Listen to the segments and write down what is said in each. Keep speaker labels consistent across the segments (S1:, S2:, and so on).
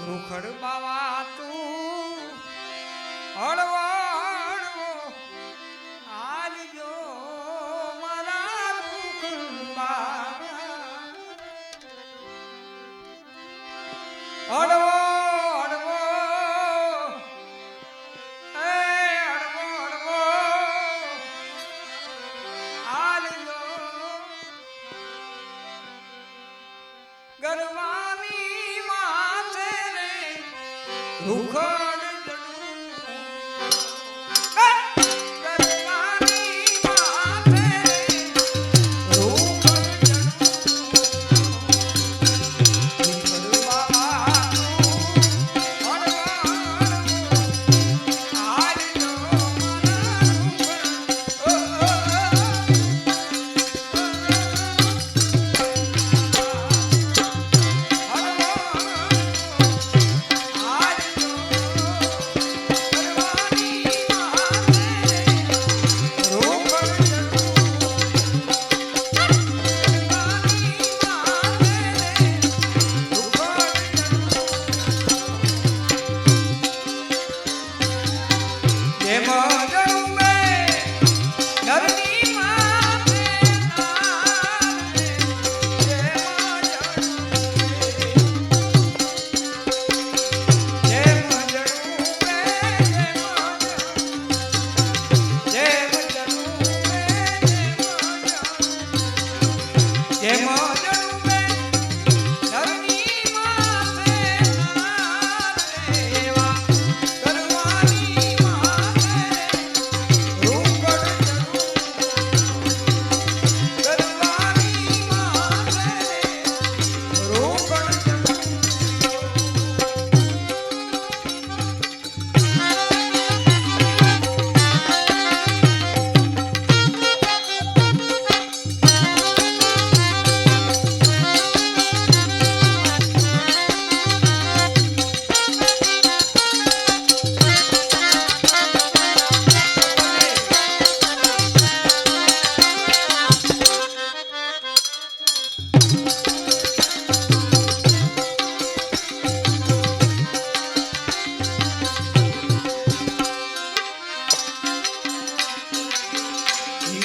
S1: મુખડ બાવા તું હળવા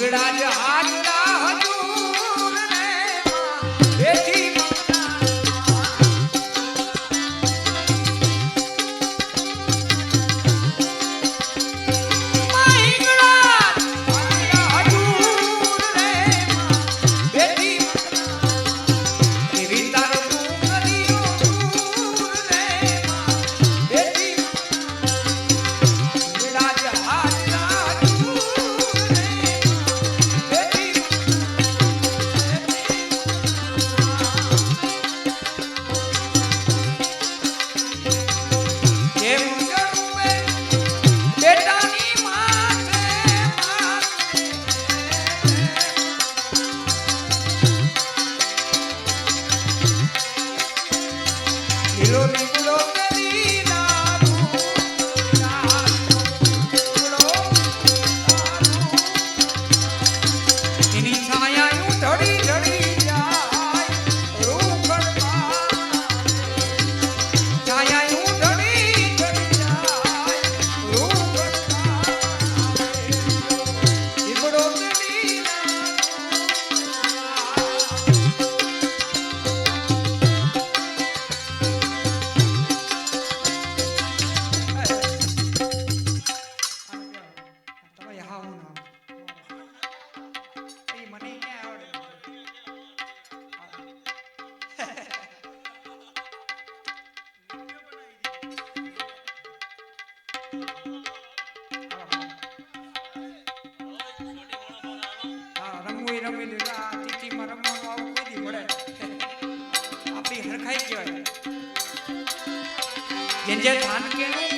S1: દીવડા જ હાથતા હતું. જે ખાન કહેવાય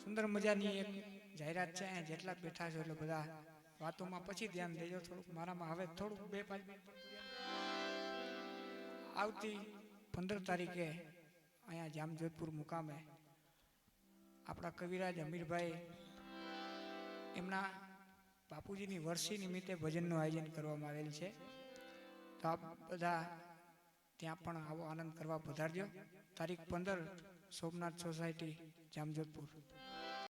S1: સુંદર મજાની એક જાહેરાત છે જેટલા બેઠા છો એટલે બધા વાતોમાં પછી ધ્યાન દેજો થોડુંક મારામાં હવે થોડુંક બે પાંચ. આવતી પંદર તારીખે અહીંયા જામજોધપુર મુકામે આપણા કવિરાજ અમીરભાઈ એમના બાપુજીની વર્ષી નિમિત્તે ભજનનું આયોજન કરવામાં આવેલ છે. તો આપ બધા ત્યાં પણ આવો આનંદ કરવા પધારજો. તારીખ પંદર સોમનાથ સોસાયટી જામજોધપુર.